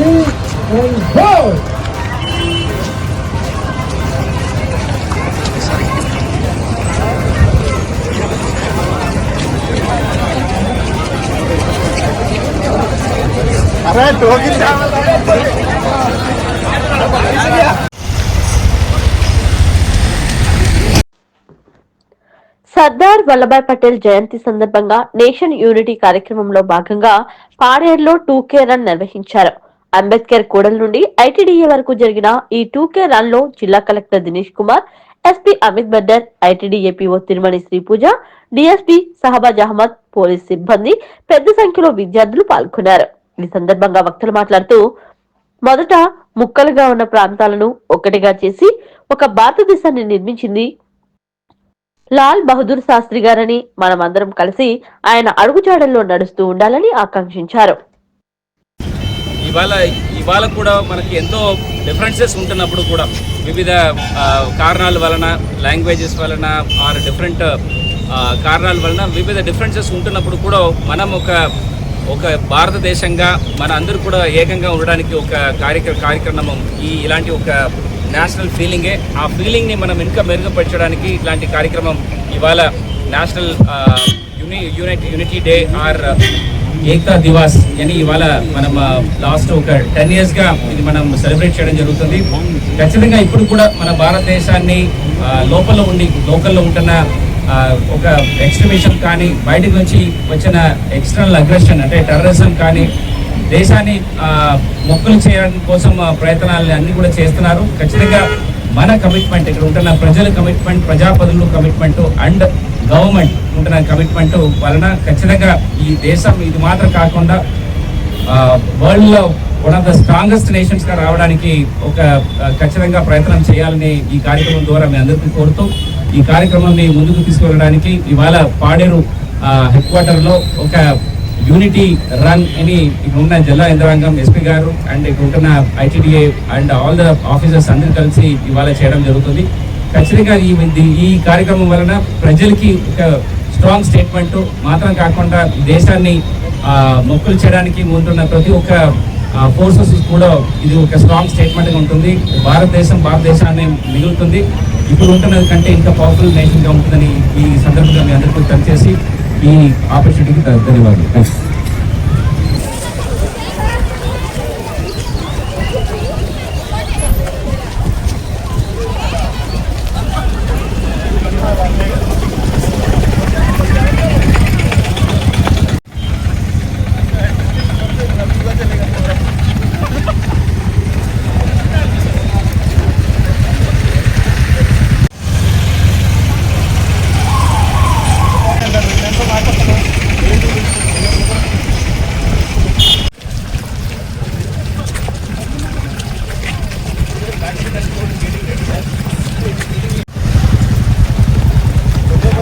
three, and go! Sardar Vallabhbhai Patel జయంతి సందర్భంగా nation unity కార్యక్రమంలో భాగంగా పాడేరులో టూ కే రన్ నిర్వహించారు అంబేద్కర్ కూడల నుండి ఐటీడీఏ వరకు జరిగిన ఈ టూ కే రన్లో జిల్లా collector Dinesh Kumar SP Amit Baddar ITDA PO Tirumani Sripuja DSP Shahbaz Ahmed police సిబ్బంది పెద్ద సంఖ్యలో విద్యార్థులు పాల్గొన్నారు. ఈ సందర్భంగా వక్తలు మాట్లాడుతూ మొదట ముక్కలుగా ఉన్న ప్రాంతాలను ఒక్కటిగా చేసి ఒక భారతదేశాన్ని నిర్మించింది లాల్ బహదూర్ శాస్త్రి గారని మనమందరం కలిసి ఆయన అడుగుజాడల్లో నడుస్తూ ఉండాలని ఆకాంక్షించారు. ఇవాళ ఇవాళ కూడా మనకి ఎంతో డిఫరెన్సెస్ ఉంటున్నప్పుడు కూడా వివిధ కారణాల వలన లాంగ్వేజెస్ వలన ఆర్ డిఫరెంట్ కారణాల వలన వివిధ డిఫరెన్సెస్ ఉంటున్నప్పుడు కూడా మనం ఒక ఒక భారతదేశంగా మన అందరూ కూడా ఏకంగా ఉండడానికి ఒక కార్యక్ర కార్యక్రమం ఈ ఇలాంటి ఒక నేషనల్ ఫీలింగే ఆ ఫీలింగ్ని మనం ఇంకా మెరుగుపరచడానికి ఇలాంటి కార్యక్రమం ఇవాళ national uni unit unity day or Ekta Diwas అని ఇవాళ మనం లాస్ట్ ఒక టెన్ ఇయర్స్గా ఇది మనం సెలబ్రేట్ చేయడం జరుగుతుంది. ఖచ్చితంగా ఇప్పుడు కూడా మన భారతదేశాన్ని లోపల ఉండి లోకల్లో ఉంటున్న ఒక ఎక్స్ట్రీమిషన్ కానీ బయటకు నుంచి వచ్చిన ఎక్స్టర్నల్ అగ్రెషన్ అంటే టెర్రరిజం కానీ దేశాన్ని మొక్కలు చేయడం కోసం ప్రయత్నాలని ప్రయత్నాలు కూడా చేస్తున్నారు. ఖచ్చితంగా మన కమిట్మెంట్ ఇక్కడ ఉంటున్న ప్రజల కమిట్మెంట్ ప్రజాపదులు కమిట్మెంట్ అండ్ గవర్నమెంట్ ఉంటున్న కమిట్మెంట్ వలన ఖచ్చితంగా ఈ దేశం ఇది మాత్రం కాకుండా వరల్డ్లో వన్ ఆఫ్ ద స్ట్రాంగెస్ట్ నేషన్స్గా రావడానికి ఒక ఖచ్చితంగా ప్రయత్నం చేయాలని ఈ కార్యక్రమం ద్వారా మీ అందరికీ కోరుతూ ఈ కార్యక్రమాన్ని ముందుకు తీసుకువెళ్ళడానికి ఇవాళ పాడేరు హెడ్ క్వార్టర్లో ఒక యూనిటీ రన్ అని ఇక్కడ ఉన్న జిల్లా యంత్రాంగం ఎస్పీ గారు అండ్ ఇక్కడ ఉంటున్న ITDA and all the officers అందరూ కలిసి ఇవాళ చేయడం జరుగుతుంది. ఖచ్చితంగా ఈ ఈ- కార్యక్రమం వలన ప్రజలకి ఒక స్ట్రాంగ్ స్టేట్మెంట్ మాత్రం కాకుండా దేశాన్ని మొక్కులు చేయడానికి ముందున్న ప్రతి ఒక్క ఫోర్సెస్ కూడా ఇది ఒక స్ట్రాంగ్ స్టేట్మెంట్గా ఉంటుంది. భారతదేశం భారతదేశాన్ని మిగులుతుంది. ఇప్పుడు ఉంటున్నది కంటే ఇంకా పవర్ఫుల్ నేషన్గా ఉంటుందని ఈ సందర్భంగా మీ అందరికీ తెలియజేసి ఈ ఆపర్చునిటీకి ధన్యవాదాలు. యాక్సిడెంట్ కూడా జరిగింది